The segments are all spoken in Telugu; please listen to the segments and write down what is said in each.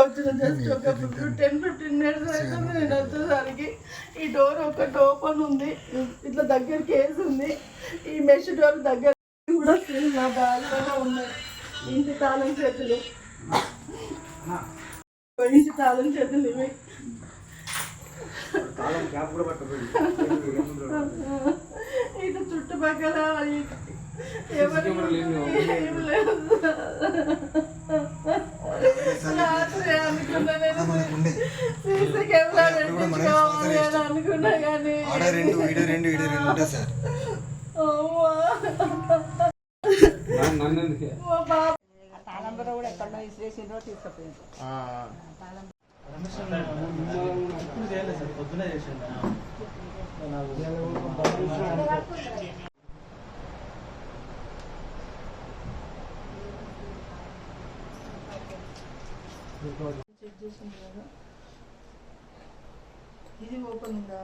వచ్చిన జస్ట్ ఒక టెన్ ఫిఫ్టీన్ మినిట్స్ అవుతుంది నేను వచ్చేసరికి ఈ డోర్ ఒకటి ఓపెన్ ఉంది. ఇట్లా దగ్గరికి వేసి ఉంది. ఈ మెష్ డోర్ దగ్గర కూడా still నా బ్యాగ్లోనే ఉన్నాయి ఇంటి తాళం చేతులు. ఇంటి తాళం చేతులు ఇవి. ఇటు చుట్టుపక్కల ఎవరు సీసీ కెమెరా పెట్టించుకోవాలి అని అనుకున్నా కానీ ఆడ రెండు ఈడ రెండు ఈడ రెండు ఉంటాయి సార్ తాళంబర కూడా ఎక్కడో విసిరేసిండ్రో తీసుకుపోయింది చెక్ చేసింది కదా ఇది ఓపెన్ ఉందా?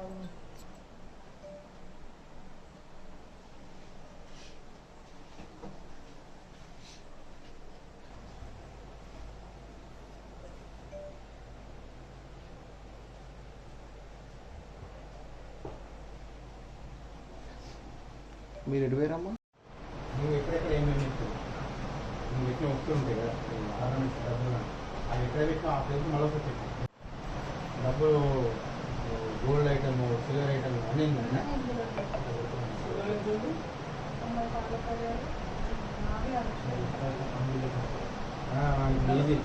మీరు ఎటు పోయారమ్మా? నువ్వు ఎక్కడెక్కడ ఏమేమి నువ్వు ఎట్లా వస్తూ ఉంటాయి కదా? డబ్బులు అది ఎక్కడ పెట్టినా ఆ ప్లేస్ మళ్ళీ డబ్బులు గోల్డ్ ఐటమ్ సిల్వర్ ఐటమ్ అన్నీ ఉన్నాయి ఇది